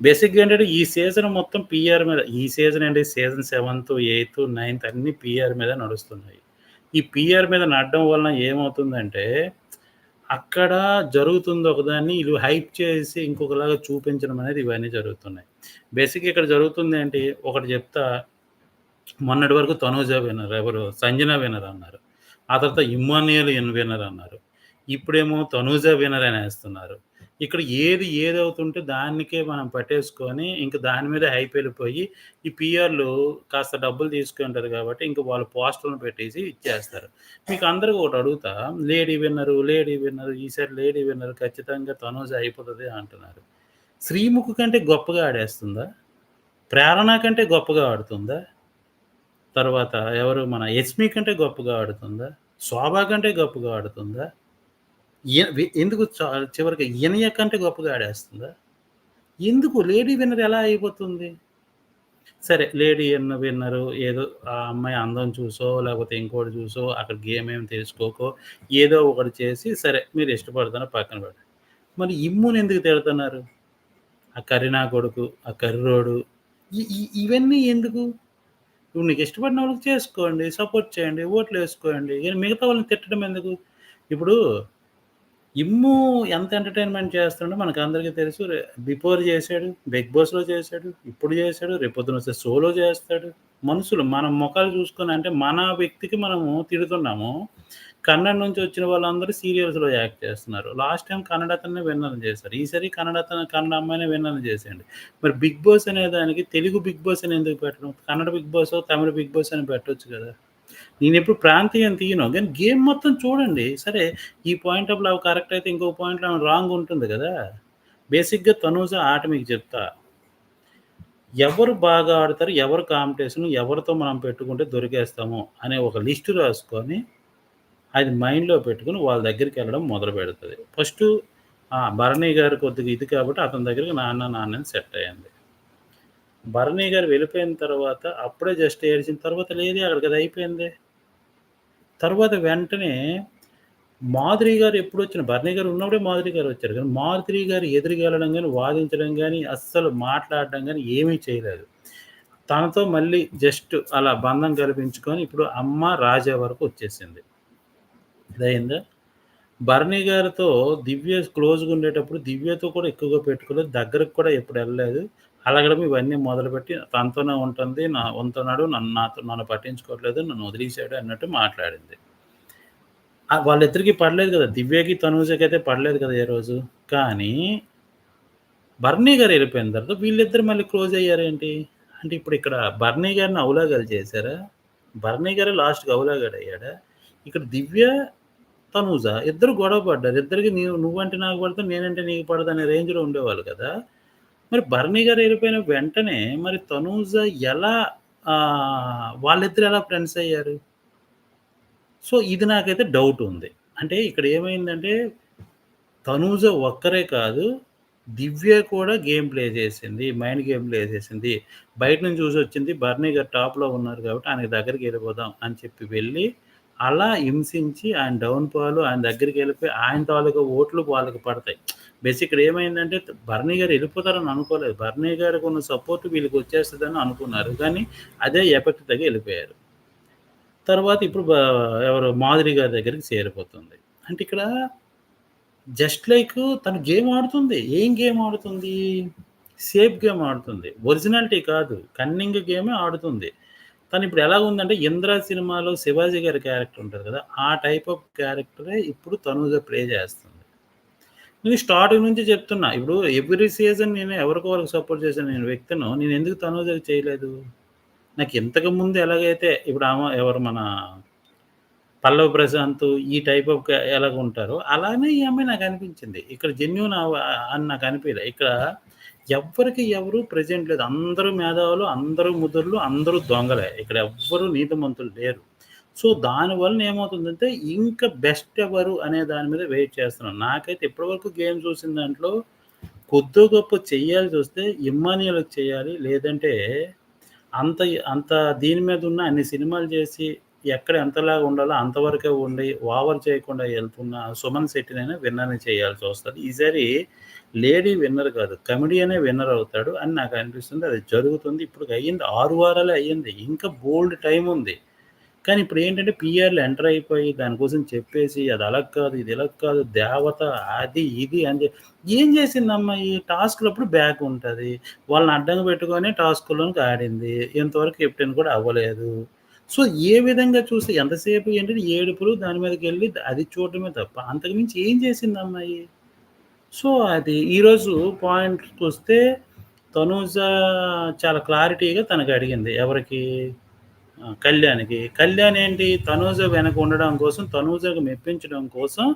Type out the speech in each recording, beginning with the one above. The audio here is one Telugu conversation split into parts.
బేసిక్‌గా ఏంటంటే ఈ సీజన్ మొత్తం పిఆర్ మీద ఈ సీజన్ అంటే సీజన్ సెవెంత్, ఎయిత్, నైన్త్ అన్ని పిఆర్ మీద నడుస్తున్నాయి. ఈ పిఆర్ మీద నడడం వలన ఏమవుతుందంటే, అక్కడ జరుగుతుంది ఒకదాన్ని ఇవి హైప్ చేసి ఇంకొకలాగా చూపించడం అనేది ఇవన్నీ జరుగుతున్నాయి. బేసిక్‌గా ఇక్కడ జరుగుతుందేంటి ఒకటి చెప్తా మొన్నటి వరకు తనూజ వినర్ ఎవరు 'సంజన' వినర్ అన్నారు. ఆ తర్వాత 'ఇమ్మాన్యుయల్' ఇన్ విన్నర్ అన్నారు. ఇప్పుడేమో 'తనూజ' అనే వేస్తున్నారు ఇక్కడ ఏది ఏదవుతుంటే దానికే మనం పట్టేసుకొని ఇంక దాని మీద హైప్ వెళ్ళిపోయి ఈ పిఆర్లు కాస్త డబ్బులు తీసుకుంటారు కాబట్టి ఇంక వాళ్ళు పోస్టర్‌లను పెట్టేసి ఇచ్చేస్తారు. మీకు అందరికీ ఒకటి అడుగుతా లేడీ విన్నరు, లేడీ విన్నరు ఈసారి లేడీ విన్నరు ఖచ్చితంగా 'తనూజ' అయిపోతుంది అంటున్నారు. శ్రీముఖు కంటే గొప్పగా ఆడేస్తుందా? 'ప్రేరణ' కంటే గొప్పగా ఆడుతుందా? తర్వాత ఎవరు మన 'యస్మి' కంటే గొప్పగా ఆడుతుందా? 'శోభ' కంటే గొప్పగా ఆడుతుందా? ఎందుకు చ చివరికి 'ఇనయ' కంటే గొప్పగా ఆడేస్తుందా? ఎందుకు లేడీ విన్నర్ ఎలా అయిపోతుంది? సరే లేడీ ఎన్న విన్నరు ఏదో ఆ అమ్మాయి అందం చూసో, లేకపోతే ఇంకోటి చూసో, అక్కడ గేమ్ ఏమి తెలుసుకోకో ఏదో ఒకటి చేసి సరే మీరు ఇష్టపడుతున్నారు పక్కన పెట్టండి. మరి 'ఇమ్ముని' ఎందుకు తిడుతున్నారు ఆ కరీనా కొడుకు, ఆ కర్రోడు ఇవన్నీ ఎందుకు? ఇప్పుడు నీకు ఇష్టపడిన వాళ్ళకి చేసుకోండి. సపోర్ట్ చేయండి. ఓట్లు వేసుకోండి మిగతా వాళ్ళని తిట్టడం ఎందుకు? ఇప్పుడు 'ఇమ్ము' ఎంత ఎంటర్‌టైన్‌మెంట్ చేస్తుండో మనకు అందరికీ తెలుసు. బిఫోర్ చేశాడు, 'బిగ్ బాస్‌లో' చేశాడు, ఇప్పుడు చేశాడు, రేపొద్దున వస్తే 'షో'లో చేస్తాడు. మనుషులు మన ముఖాలు చూసుకుని అంటే మన వ్యక్తికి మనము తిడుతున్నాము. కన్నడ నుంచి వచ్చిన వాళ్ళందరూ సీరియల్స్‌లో యాక్ట్ చేస్తున్నారు. లాస్ట్ టైం కన్నడ అతనే విన్నర్‌ని చేశారు. ఈసారి కన్నడ అతను కన్నడ అమ్మాయినే విన్నర్‌ని చేసేయండి. మరి 'బిగ్ బాస్' అనే దానికి తెలుగు 'బిగ్ బాస్' అని ఎందుకు పెట్టడం? Kannada 'big boss Tamil 'big boss' అని పెట్టొచ్చు కదా! నేను ఎప్పుడు ప్రాంతీయం తీయను. కానీ గేమ్ మొత్తం చూడండి. సరే ఈ పాయింట్ ఆఫ్ అవి కరెక్ట్ అయితే ఇంకో పాయింట్‌లో రాంగ్ ఉంటుంది కదా! బేసిక్‌గా 'తనూజ' ఆట మీకు చెప్తా. ఎవరు బాగా ఆడతారు, ఎవరు కాంపిటీషన్, ఎవరితో మనం పెట్టుకుంటే దొరికేస్తాము అనే ఒక లిస్టు రాసుకొని, అది మైండ్‌లో పెట్టుకుని వాళ్ళ దగ్గరికి వెళ్ళడం మొదలు పెడుతుంది ఫస్ట్ భరణి గారు కొద్దిగా ఇది కాబట్టి అతని దగ్గరికి నాన్న, నాన్న సెట్ అయింది. భరణి గారు వెళ్ళిపోయిన తర్వాత అప్పుడే జస్ట్ ఏడ్చిన తర్వాత లేదే అక్కడికి అది అయిపోయింది తర్వాత వెంటనే మాధురి గారు ఎప్పుడు వచ్చిన భరణి గారు ఉన్నప్పుడే మాధురి గారు వచ్చారు. కానీ మాధురి గారు ఎదురుగెళ్ళడం కానీ వాదించడం కానీ అస్సలు మాట్లాడడం కానీ ఏమీ చేయలేదు. తనతో మళ్ళీ జస్ట్ అలా బంధం కల్పించుకొని ఇప్పుడు అమ్మ, రాజా వరకు వచ్చేసింది. ఇదైందా భరణి గారితో దివ్య క్లోజ్‌గా ఉండేటప్పుడు దివ్యతో కూడా ఎక్కువగా పెట్టుకోలేదు. దగ్గరకు కూడా ఎప్పుడు వెళ్ళలేదు అలగడం ఇవన్నీ మొదలుపెట్టి తనతోనే ఉంటుంది. నా ఉంటున్నాడు. నన్ను నాతో నన్ను పట్టించుకోవట్లేదు. నన్ను వదిలేసాడు అన్నట్టు మాట్లాడింది. వాళ్ళిద్దరికి వాళ్ళిద్దరికీ పడలేదు కదా! దివ్యకి, తనూజకైతే పడలేదు కదా! ఏ రోజు. కానీ బర్నీ గారు వెళ్ళిపోయిన తర్వాత వీళ్ళిద్దరు మళ్ళీ క్లోజ్ అయ్యారేంటి? అంటే ఇప్పుడు ఇక్కడ బర్నీ గారిని అవులాగాలు చేశారా? బర్నీ గారే లాస్ట్‌కి అవులాగాడయ్యాడా? ఇక్కడ దివ్య, తనూజ ఇద్దరు గొడవ పడ్డారు. ఇద్దరికి నీవు నువ్వంటే నాకు పడతావు, నేనంటే నీకు పడదు అనే రేంజ్‌లో ఉండేవాళ్ళు కదా! మరి భరణి గారు వెళ్ళిపోయిన వెంటనే మరి తనూజ ఎలా వాళ్ళిద్దరు ఎలా ఫ్రెండ్స్ అయ్యారు? సో, ఇది నాకైతే డౌట్ ఉంది. అంటే ఇక్కడ ఏమైందంటే తనూజ ఒక్కరే కాదు, దివ్య కూడా గేమ్ ప్లే చేసింది. మైండ్ గేమ్ ప్లే చేసింది. బయట నుంచి చూసి వచ్చింది బర్నీ గారు టాప్‌లో ఉన్నారు కాబట్టి ఆయన దగ్గరికి వెళ్ళిపోదాం అని చెప్పి వెళ్ళి, అలా హింసించి ఆయన డౌన్ పాలు ఆయన దగ్గరికి వెళ్ళిపోయి ఆయన తాలూకా ఓట్లు వాళ్ళకి పడతాయి. బేసిక్ ఇక్కడ ఏమైందంటే భరణి గారు వెళ్ళిపోతారని అనుకోలేదు. భరణి గారికి ఉన్న సపోర్ట్ వీళ్ళకి వచ్చేస్తుందని అనుకున్నారు. కానీ అదే ఎఫెక్ట్ తగ్గ వెళ్ళిపోయారు తర్వాత ఇప్పుడు ఎవరు మాధురి గారి దగ్గరికి చేరిపోతుంది. అంటే ఇక్కడ జస్ట్ లైక్ తను గేమ్ ఆడుతుంది. ఏం గేమ్ ఆడుతుంది? సేఫ్ గేమ్ ఆడుతుంది. ఒరిజినాలిటీ కాదు. కన్నింగ్ గేమే ఆడుతుంది. తను ఇప్పుడు ఎలాగుందంటే 'ఇంద్ర' సినిమాలో శివాజీ గారి క్యారెక్టర్ ఉంటుంది కదా! ఆ టైప్ ఆఫ్ క్యారెక్టరే ఇప్పుడు తనుగా ప్లే చేస్తుంది. నేను స్టార్టింగ్ నుంచి చెప్తున్నా. ఇప్పుడు ఎవ్రీ సీజన్ నేను ఎవరికో ఒకరికి సపోర్ట్ చేసిన నేను వ్యక్తిను నేనెందుకు తనూజకి చేయలేదు? నాకు ఇంతకు ముందు ఎలాగైతే ఇప్పుడు ఆమె ఎవరు మన పల్లవ ప్రశాంత్' ఈ టైప్ ఆఫ్ ఎలాగ ఉంటారో అలానే ఈ అమ్మాయి నాకు అనిపించింది ఇక్కడ జెన్యున్ అవ అని నాకు అనిపించలే ఇక్కడ ఎవరికి ఎవరు ప్రెజెంట్ లేదు. అందరూ మేధావులు, అందరూ ముదుర్లు, అందరూ దొంగలే. ఇక్కడ ఎవ్వరూ నీతిమంతులు లేరు. సో, దానివల్ల ఏమవుతుందంటే ఇంకా బెస్ట్ ఎవరు అనే దాని మీద వెయిట్ చేస్తున్నాను. నాకైతే ఇప్పటివరకు గేమ్ చూసిన దాంట్లో కొద్దిగా చేయాల్సి వస్తే ఇమ్మాన్యుయల్‌కి చేయాలి. లేదంటే అంత అంత దీని మీద ఉన్న అన్ని సినిమాలు చేసి ఎక్కడ ఎంతలాగా ఉండాలో అంతవరకే ఉండి, ఓవర్ చేయకుండా వెళ్తున్న సుమన్ శెట్టినైనా విన్నర్‌ని వస్తుంది ఈసారి లేడీ విన్నర్ కాదు. కమెడియనే విన్నర్ అవుతాడు అని నాకు అనిపిస్తుంది. అది జరుగుతుంది. ఇప్పటికి అయ్యింది ఆరు వారాలే అయ్యింది. ఇంకా బోల్డ్ టైం ఉంది. కానీ ఇప్పుడు ఏంటంటే పిఆర్లు ఎంటర్ అయిపోయి దానికోసం చెప్పేసి అది అలా కాదు, ఇది ఇలా కాదు, దేవత అది ఇది అని జె ఏం చేసిందమ్మా ఈ టాస్క్‌లప్పుడు బ్యాక్ ఉంటుంది వాళ్ళని అడ్డంగా పెట్టుకొని టాస్క్‌లోనికి ఆడింది. ఇంతవరకు కెప్టెన్ కూడా అవ్వలేదు. సో, ఏ విధంగా చూస్తే ఎంతసేపు ఏంటంటే ఏడుపులు దాని మీదకెళ్ళి అది చూడటమే తప్ప అంతకుమించి ఏం చేసింది అమ్మాయి? సో, అది ఈరోజు పాయింట్కి వస్తే తనూజ చాలా క్లారిటీగా తనకు అడిగింది ఎవరికి? కళ్యాణ్‌కి. కళ్యాణ్ ఏంటి తనూజ వెనక ఉండడం కోసం, తనూజకు మెప్పించడం కోసం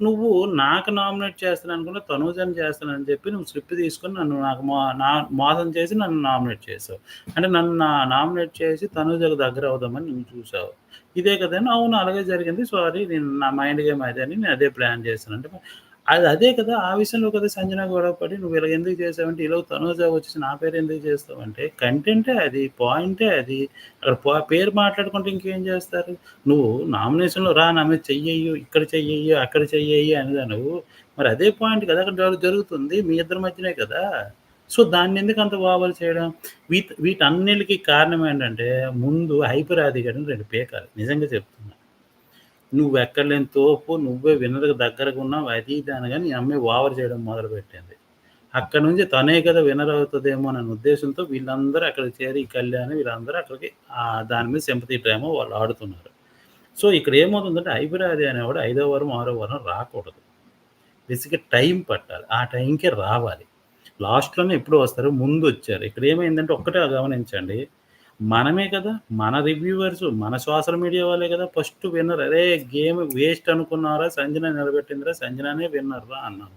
నువ్వు నాకు నామినేట్ చేస్తాను చేస్తాననుకున్న తనూజని చేస్తానని చెప్పి నువ్వు స్లిప్ తీసుకొని నన్ను నాకు మా నా మోసం చేసి నన్ను నామినేట్ చేసావు. అంటే నన్ను నా నామినేట్ చేసి తనూజకు దగ్గర అవుదామని నువ్వు చూసావు. ఇదే కదండి అవును అలాగే జరిగింది. సారీ నేను నా మైండ్ గేమ్ అదే అని నేను అదే ప్లాన్ చేశాను. అంటే అది అదే కదా! ఆ విషయంలో కదా సంజన గొడవ పడి నువ్వు ఇలాగ ఎందుకు చేసావంటే ఇలా తనూజ వచ్చేసి నా పేరు ఎందుకు చేస్తావంటే కంటెంటే అది. పాయింటే అది. అక్కడ పేరు మాట్లాడుకుంటే ఇంకేం చేస్తారు? నువ్వు నామినేషన్‌లో రా నా మీద చెయ్యెయ్యు, ఇక్కడ చెయ్యెయ్యు, అక్కడ చెయ్యయ్యు అనేదా నువ్వు మరి అదే పాయింట్ కదా! అక్కడ జరుగుతుంది. మీ ఇద్దరి మధ్యనే కదా! సో, దాన్ని ఎందుకు అంత ఓవర్ చేయడం? వీటి వీటన్నిటికీ కారణం ఏంటంటే ముందు హైపర్ ఆది గారిని 2 పీకాలి. నిజంగా చెప్తున్నా. నువ్వు లేని తోపు, నువ్వే విన్నర్‌కి దగ్గరగా ఉన్నావు అది ఇది అనగానే ఈ అమ్మాయి ఓవర్ చేయడం మొదలుపెట్టింది. అక్కడి నుంచి తనే కదా విన్నర్ అవుతుందేమో అనే ఉద్దేశంతో వీళ్ళందరూ అక్కడికి చేరి కళ్యాణ్ వీళ్ళందరూ అక్కడికి దాని మీద సింపతి డ్రామా వాళ్ళు ఆడుతున్నారు. సో, ఇక్కడ ఏమవుతుందంటే హైపర్ అనేవాడు ఐదో వారం, ఆరో వారం రాకూడదు. బేసిక్‌గా టైం పట్టాలి. ఆ టైంకే రావాలి. లాస్ట్‌లోనే ఎప్పుడు వస్తారు. ముందు వచ్చారు ఇక్కడ ఏమైందంటే ఒక్కటే గమనించండి. మనమే కదా! మన రివ్యూవర్స్, మన సోషల్ మీడియా వాళ్ళే కదా! ఫస్ట్ విన్నర్ అరే! గేమ్ వేస్ట్ అనుకున్నారా? సంజన నిలబెట్టిందిరా! సంజననే విన్నర్‌రా అన్నాను.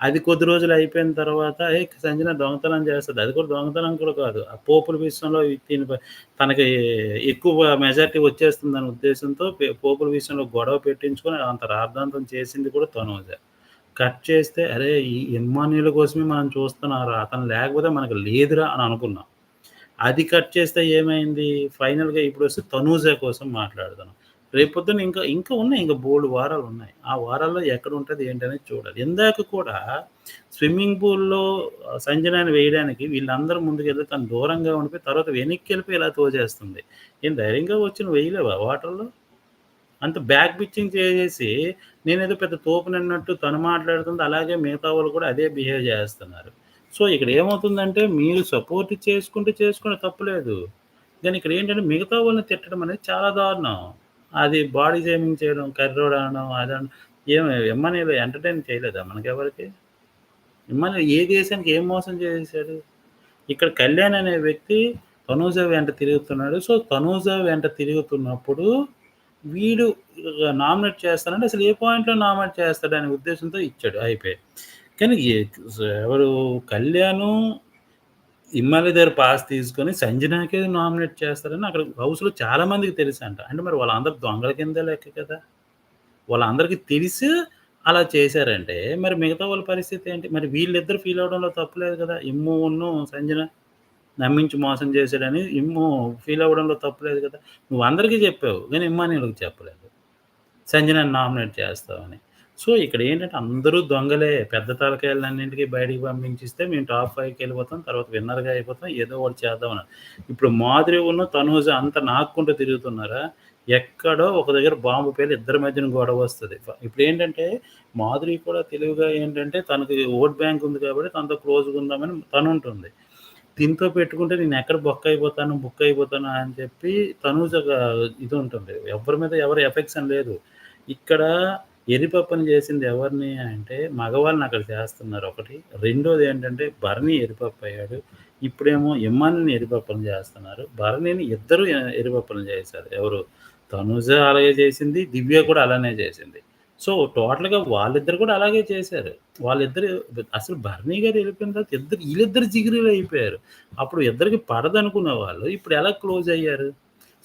అది కొద్ది రోజులు అయిపోయిన తర్వాత ఏ సంజన దొంగతనం చేస్తుంది అది కూడా దొంగతనం కూడా కాదు. ఆ పోపుల విషయంలో తిని తనకి ఎక్కువ మెజార్టీ వచ్చేస్తుంది అనే ఉద్దేశంతో పోపుల విషయంలో గొడవ పెట్టించుకొని అంత రార్థాంతం చేసింది కూడా తనూజే. కట్ చేస్తే అరే! ఈ ఇమ్మాన్యుయల్ కోసమే మనం చూస్తున్నారా అతను లేకపోతే మనకు లేదురా అని అనుకున్నాం. అది కట్ చేస్తే ఏమైంది? ఫైనల్‌గా ఇప్పుడు వస్తే తనూజ కోసం మాట్లాడుతున్నాం. రేపొద్దున ఇంకా ఇంకా ఉన్నాయి. ఇంకా బోల్డ్ వారాలు ఉన్నాయి ఆ వారాల్లో ఎక్కడ ఉంటుంది ఏంటనేది చూడాలి. ఇందాక కూడా స్విమ్మింగ్ పూల్‌లో సంజనాన్ని వేయడానికి వీళ్ళందరూ ముందుకెళ్తే తను దూరంగా ఉండిపోయి తర్వాత వెనక్కి వెళ్ళిపోయి ఇలా తోచేస్తుంది ఏం ధైర్యంగా వచ్చిన వేయలేవా వాటర్‌లో? అంత బ్యాక్ పిచ్చింగ్ చేసేసి నేనేదో పెద్ద తోపునన్నట్టు తను మాట్లాడుతుంది. అలాగే మిగతా వాళ్ళు కూడా అదే బిహేవ్ చేస్తున్నారు. సో, ఇక్కడ ఏమవుతుందంటే మీరు సపోర్ట్ చేసుకుంటే చేసుకునే తప్పులేదు. కానీ ఇక్కడ ఏంటంటే మిగతా వాళ్ళని తిట్టడం అనేది చాలా దారుణం. అది బాడీ షేమింగ్ చేయడం, కర్రోడు అనడం అదన్ ఏం ఎమ్మనీలు ఎంటర్‌టైన్ చేయలేదా మనకెవరికి? ఎమ్మని ఏ దేశానికి ఏం మోసం చేసేసాడు? ఇక్కడ కళ్యాణ్ అనే వ్యక్తి తనూజ వెంట తిరుగుతున్నాడు. సో, తనూజ వెంట తిరుగుతున్నప్పుడు వీడు నామినేట్ చేస్తానంటే అసలు ఏ పాయింట్‌లో నామినేట్ చేస్తాడనే ఉద్దేశంతో ఇచ్చాడు అయిపోయి. కానీ ఎవరు కళ్యాణు ఇమ్మాలి దగ్గర పాస్ తీసుకొని సంజనాకే నామినేట్ చేస్తారని అక్కడ హౌస్‌లో చాలా మందికి అంట అంటే మరి వాళ్ళందరూ దొంగల కిందే లెక్క కదా! వాళ్ళందరికీ తెలిసి అలా చేశారంటే మరి మిగతా వాళ్ళ పరిస్థితి ఏంటి? మరి వీళ్ళిద్దరూ ఫీల్ అవడంలో తప్పులేదు కదా ఇమ్ము ఉన్ను సంజన నమ్మించి మోసం చేశాడని ఇమ్ము ఫీల్ అవ్వడంలో తప్పులేదు కదా! నువ్వు అందరికీ చెప్పావు. కానీ ఇమ్మాన్యుల్‌కి చెప్పలేదు. సంజనని నామినేట్ చేస్తావని. సో, ఇక్కడ ఏంటంటే అందరూ దొంగలే. పెద్ద తలకాయలన్నింటికి బయటికి పంపించిస్తే మేము టాప్ 5కెళ్ళిపోతాం. తర్వాత విన్నర్‌గా అయిపోతాం. ఏదో ఒకటి చేద్దామని. ఇప్పుడు మాధురి ఉన్న తనూజ అంత నాక్కుంటూ తిరుగుతున్నారా? ఎక్కడో ఒక దగ్గర బాంబు పేరు ఇద్దరి మధ్యన గొడవ వస్తుంది ఇప్పుడు ఏంటంటే మాధురి కూడా తెలివిగా ఏంటంటే తనకి ఓట్ బ్యాంక్ ఉంది కాబట్టి తనతో క్లోజ్‌గా ఉందామని తనుంటుంది. దీంతో పెట్టుకుంటే నేను ఎక్కడ బుక్ అయిపోతాను బుక్ అయిపోతాను అని చెప్పి తనూజ ఇది ఉంటుంది. ఎవరి మీద ఎవరి ఎఫెక్షన్ లేదు. ఇక్కడ ఎరిపప్పని చేసింది ఎవరిని అంటే మగవాళ్ళని అక్కడ చేస్తున్నారు ఒకటి. రెండోది ఏంటంటే భరణి ఎరిపప్పయ్యాడు. ఇప్పుడేమో ఇమ్మాన్యుల్‌ని ఎరిపప్పని చేస్తున్నారు. భరణిని ఇద్దరు ఎ ఎరిపప్పని చేశారు. ఎవరు? తనుజ అలాగే చేసింది. దివ్య కూడా అలానే చేసింది. సో, టోటల్‌గా వాళ్ళిద్దరు కూడా అలాగే చేశారు. వాళ్ళిద్దరు అసలు భరణి గారు వెళ్ళిపోయిన తర్వాత ఇద్దరు వీళ్ళిద్దరు ఈళ్ళిద్దరు జిగిరీలయిపోయారు. అప్పుడు ఇద్దరికి పడదనుకున్న వాళ్ళు ఇప్పుడు ఎలా క్లోజ్ అయ్యారు?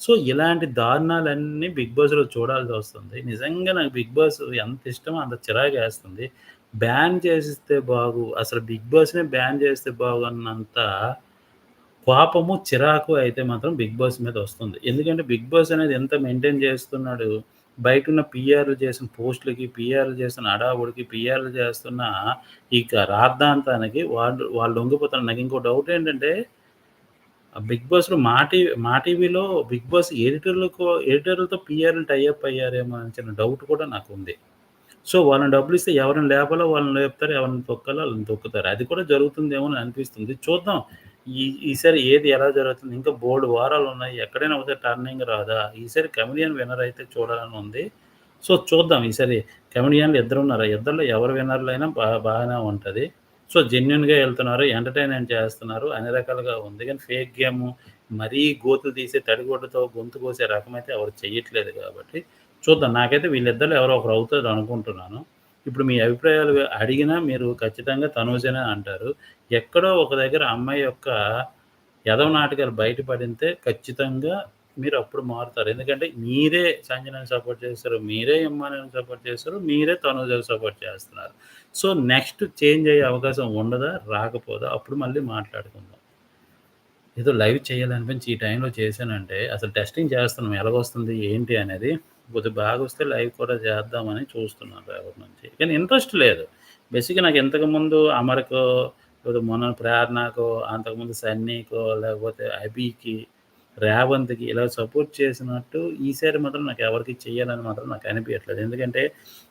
సో, ఇలాంటి దారుణాలన్నీ బిగ్ బాస్‌లో చూడాల్సి వస్తుంది నిజంగా నాకు బిగ్ బాస్ ఎంత ఇష్టమో అంత చిరాకేస్తుంది. బ్యాన్ చేసిస్తే బాగు. అసలు బిగ్ బాస్‌నే బ్యాన్ చేస్తే బాగు అన్నంత కోపము, చిరాకు అయితే మాత్రం 'బిగ్ బాస్' మీద వస్తుంది. ఎందుకంటే 'బిగ్ బాస్' అనేది ఎంత మెయింటైన్ చేస్తున్నాడు. బయట ఉన్న పిఆర్లు చేసిన పోస్టులకి పిఆర్లు చేసిన హడావుడికి, పిఆర్లు చేస్తున్న ఇక రాద్ధాంతానికి వాళ్ళు వాళ్ళు లొంగిపోతున్నారు. ఇంకో డౌట్ ఏంటంటే 'బిగ్ బాస్‌లో' మా టీవీ మా టీవీలో 'బిగ్ బాస్' ఎడిటర్లకు ఎడిటర్లతో పీఆర్‌లు టైఅప్ అయ్యారేమో అని చిన్న డౌట్ కూడా నాకు ఉంది సో, వాళ్ళని డబ్బులిస్తే ఎవరిని లేపాలో వాళ్ళని లేపుతారు. ఎవరిని తొక్కాలో వాళ్ళని తొక్కుతారు. అది కూడా జరుగుతుందేమో అని అనిపిస్తుంది. చూద్దాం. ఈ ఈసారి ఏది ఎలా జరుగుతుంది. ఇంకా బోర్డు వారాలు ఉన్నాయి ఎక్కడైనా ఒకసారి టర్నింగ్ రాదా? ఈసారి కమెడియన్ విన్నర్ అయితే చూడాలని ఉంది. సో, చూద్దాం ఈసారి కమెడియన్‌లు ఇద్దరు ఉన్నారు ఇద్దరులో ఎవరు అయినా బాగా బాగానే ఉంటుంది సో, జెన్యున్గా వెళ్తున్నారు ఎంటర్‌టైన్‌మెంట్ చేస్తున్నారు. అన్ని రకాలుగా ఉంది. కానీ ఫేక్ గేమ్ మరీ గోతులు తీసి తడిగొడ్డతో గొంతు కోసే రకమైతే ఎవరు చెయ్యట్లేదు కాబట్టి చూద్దాం. నాకైతే వీళ్ళిద్దరు ఎవరో ఒకరు అవుతారు అనుకుంటున్నాను. ఇప్పుడు మీ అభిప్రాయాలు అడిగినా మీరు ఖచ్చితంగా తనూజనే అంటారు. ఎక్కడో ఒక దగ్గర అమ్మాయి యొక్క ఎదవ నాటకాలు బయటపడితే ఖచ్చితంగా మీరు అప్పుడు మారుతారు. ఎందుకంటే మీరే సంజనని సపోర్ట్ చేస్తారు. మీరే ఇమ్మానుయేల్‌ని సపోర్ట్ చేస్తారు. మీరే తనూజకి సపోర్ట్ చేస్తున్నారు. సో, నెక్స్ట్ చేంజ్ అయ్యే అవకాశం ఉండదా? రాకపోదా? అప్పుడు మళ్ళీ మాట్లాడుకుందాం. ఏదో లైవ్ చేయాలనిపించి ఈ టైంలో చేశానంటే అసలు టెస్టింగ్ చేస్తున్నాం. ఎలాగొస్తుంది? ఏంటి అనేది. కొద్దిగా వస్తే లైవ్ కూడా చేద్దామని చూస్తున్నాను ఎవరి నుంచి. కానీ ఇంట్రెస్ట్ లేదు. బేసిక్‌గా నాకు ఇంతకుముందు అమర్‌కో, లేకపోతే మొన్న ప్రేరణకో, అంతకుముందు సన్నీకో, లేకపోతే అబీకి రేవంత్‌కి ఇలా సపోర్ట్ చేసినట్టు ఈసారి మాత్రం నాకు ఎవరికి చేయాలని మాత్రం నాకు అనిపించట్లేదు ఎందుకంటే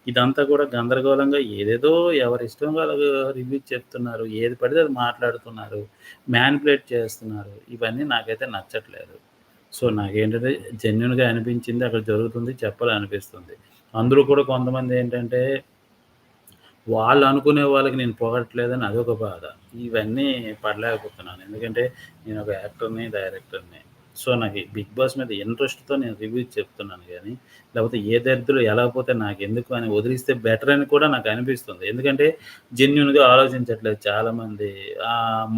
ఇదంతా కూడా గందరగోళంగా ఏదేదో ఎవరిష్టం వాళ్ళు రివ్యూ చెప్తున్నారు. ఏది పడితే అది మాట్లాడుతున్నారు. మ్యానిపులేట్ చేస్తున్నారు. ఇవన్నీ నాకైతే నచ్చట్లేదు. సో, నాకేంటంటే జెన్యున్గా అనిపించింది అక్కడ జరుగుతుంది చెప్పాలనిపిస్తుంది. అందులో కూడా కొంతమంది ఏంటంటే వాళ్ళు అనుకునే వాళ్ళకి నేను పొగడట్లేదని అదొక బాధ. ఇవన్నీ పడలేకపోతున్నాను. ఎందుకంటే నేను ఒక యాక్టర్‌ని, డైరెక్టర్‌ని. సో, నాకు 'బిగ్ బాస్' మీద ఇంట్రెస్ట్‌తో నేను రివ్యూస్ చెప్తున్నాను కానీ లేకపోతే ఏ దరిద్రులు ఎలా పోతే నాకెందుకు అని వదిలిస్తే బెటర్ అని కూడా నాకు అనిపిస్తుంది. ఎందుకంటే జెన్యున్గా ఆలోచించట్లేదు చాలామంది.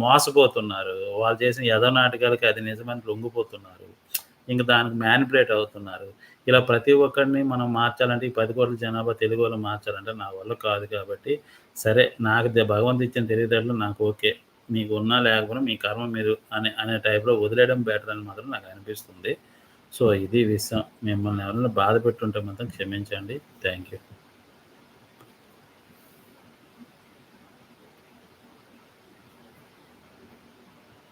మోసపోతున్నారు. వాళ్ళు చేసిన యథనాటకాలకి నాటకాలకి అది నిజమని లొంగిపోతున్నారు. ఇంక దానికి మ్యానిపులేట్ అవుతున్నారు. ఇలా ప్రతి ఒక్కరిని మనం మార్చాలంటే ఈ 10,00,00,000 జనాభా తెలుగు వాళ్ళు మార్చాలంటే నా వల్ల కాదు కాబట్టి, సరే నాకు భగవంతు ఇచ్చిన తెలివితేటలు నాకు ఓకే. మీకు ఉన్నా లేకపోయినా మీ కర్మ మీరు అనే అనే టైప్‌లో వదిలేయడం బెటర్ అని మాత్రం నాకు అనిపిస్తుంది. సో, ఇది విషయం. మిమ్మల్ని ఎవరైనా బాధ పెట్టుంటే మాత్రం క్షమించండి. Thank you.